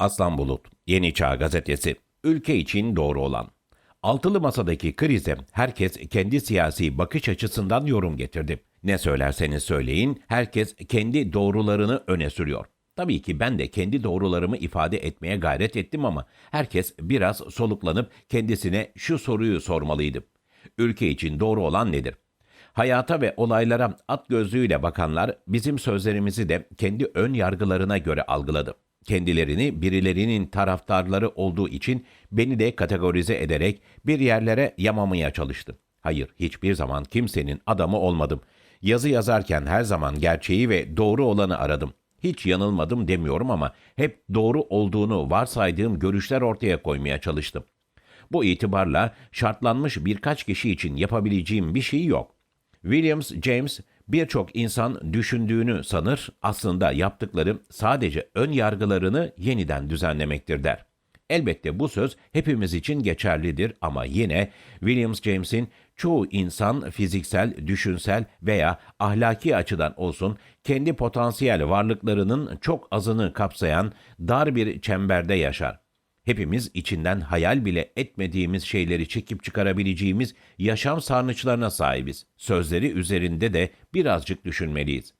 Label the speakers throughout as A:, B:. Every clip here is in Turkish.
A: Aslan Bulut, Yeni Çağ Gazetesi, ülke için doğru olan. Altılı masadaki krize herkes kendi siyasi bakış açısından yorum getirdi. Ne söylerseniz söyleyin, herkes kendi doğrularını öne sürüyor. Tabii ki ben de kendi doğrularımı ifade etmeye gayret ettim ama herkes biraz soluklanıp kendisine şu soruyu sormalıydı. Ülke için doğru olan nedir? Hayata ve olaylara at gözlüğüyle bakanlar bizim sözlerimizi de kendi ön yargılarına göre algıladı. Kendilerini birilerinin taraftarları olduğu için beni de kategorize ederek bir yerlere yamamaya çalıştı. Hayır, hiçbir zaman kimsenin adamı olmadım. Yazı yazarken her zaman gerçeği ve doğru olanı aradım. Hiç yanılmadım demiyorum ama hep doğru olduğunu varsaydığım görüşler ortaya koymaya çalıştım. Bu itibarla şartlanmış birkaç kişi için yapabileceğim bir şey yok. Williams James birçok insan düşündüğünü sanır, aslında yaptıkları sadece ön yargılarını yeniden düzenlemektir der. Elbette bu söz hepimiz için geçerlidir ama yine Williams James'in çoğu insan fiziksel, düşünsel veya ahlaki açıdan olsun kendi potansiyel varlıklarının çok azını kapsayan dar bir çemberde yaşar. Hepimiz içinden hayal bile etmediğimiz şeyleri çekip çıkarabileceğimiz yaşam sarnıçlarına sahibiz. Sözleri üzerinde de birazcık düşünmeliyiz.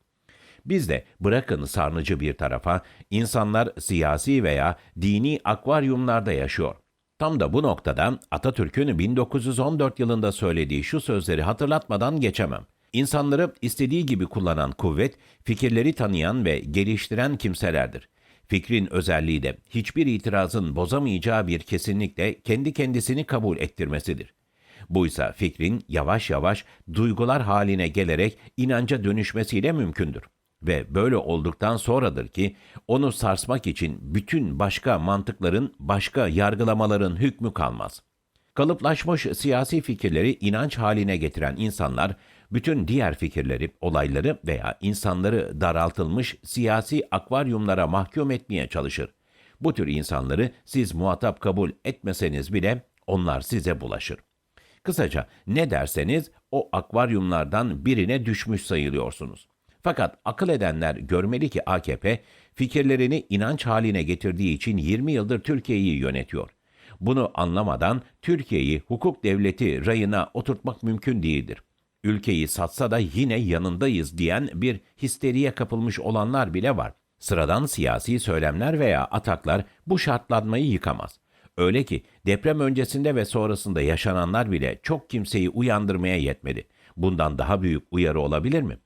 A: Biz de bırakın sarnıcı bir tarafa, insanlar siyasi veya dini akvaryumlarda yaşıyor. Tam da bu noktada Atatürk'ün 1914 yılında söylediği şu sözleri hatırlatmadan geçemem. İnsanları istediği gibi kullanan kuvvet, fikirleri tanıyan ve geliştiren kimselerdir. Fikrin özelliği de hiçbir itirazın bozamayacağı bir kesinlikle kendi kendisini kabul ettirmesidir. Buysa fikrin yavaş yavaş duygular haline gelerek inanca dönüşmesiyle mümkündür. Ve böyle olduktan sonradır ki onu sarsmak için bütün başka mantıkların, başka yargılamaların hükmü kalmaz. Kalıplaşmış siyasi fikirleri inanç haline getiren insanlar, bütün diğer fikirleri, olayları veya insanları daraltılmış siyasi akvaryumlara mahkum etmeye çalışır. Bu tür insanları siz muhatap kabul etmeseniz bile onlar size bulaşır. Kısaca ne derseniz o akvaryumlardan birine düşmüş sayılıyorsunuz. Fakat akıl edenler görmeli ki AKP fikirlerini inanç haline getirdiği için 20 yıldır Türkiye'yi yönetiyor. Bunu anlamadan Türkiye'yi hukuk devleti rayına oturtmak mümkün değildir. Ülkeyi satsa da yine yanındayız diyen bir histeriye kapılmış olanlar bile var. Sıradan siyasi söylemler veya ataklar bu şartlanmayı yıkamaz. Öyle ki deprem öncesinde ve sonrasında yaşananlar bile çok kimseyi uyandırmaya yetmedi. Bundan daha büyük uyarı olabilir mi?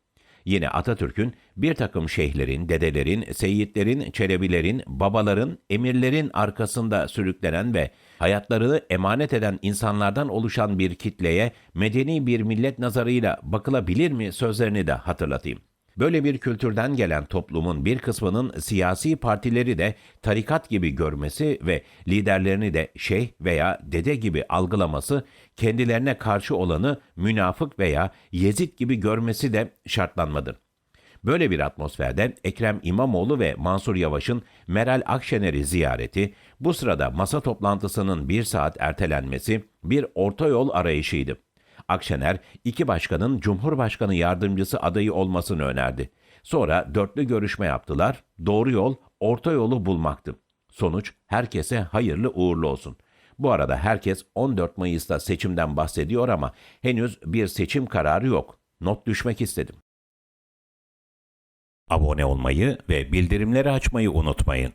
A: Yine Atatürk'ün bir takım şeyhlerin, dedelerin, seyitlerin, çelebilerin, babaların, emirlerin arkasında sürüklenen ve hayatlarını emanet eden insanlardan oluşan bir kitleye medeni bir millet nazarıyla bakılabilir mi sözlerini de hatırlatayım. Böyle bir kültürden gelen toplumun bir kısmının siyasi partileri de tarikat gibi görmesi ve liderlerini de şeyh veya dede gibi algılaması, kendilerine karşı olanı münafık veya yezid gibi görmesi de şartlanmadır. Böyle bir atmosferde Ekrem İmamoğlu ve Mansur Yavaş'ın Meral Akşener'i ziyareti, bu sırada masa toplantısının bir saat ertelenmesi bir orta yol arayışıydı. Akşener, iki başkanın Cumhurbaşkanı yardımcısı adayı olmasını önerdi. Sonra dörtlü görüşme yaptılar. Doğru yol, orta yolu bulmaktı. Sonuç herkese hayırlı uğurlu olsun. Bu arada herkes 14 Mayıs'ta seçimden bahsediyor ama henüz bir seçim kararı yok. Not düşmek istedim. Abone olmayı ve bildirimleri açmayı unutmayın.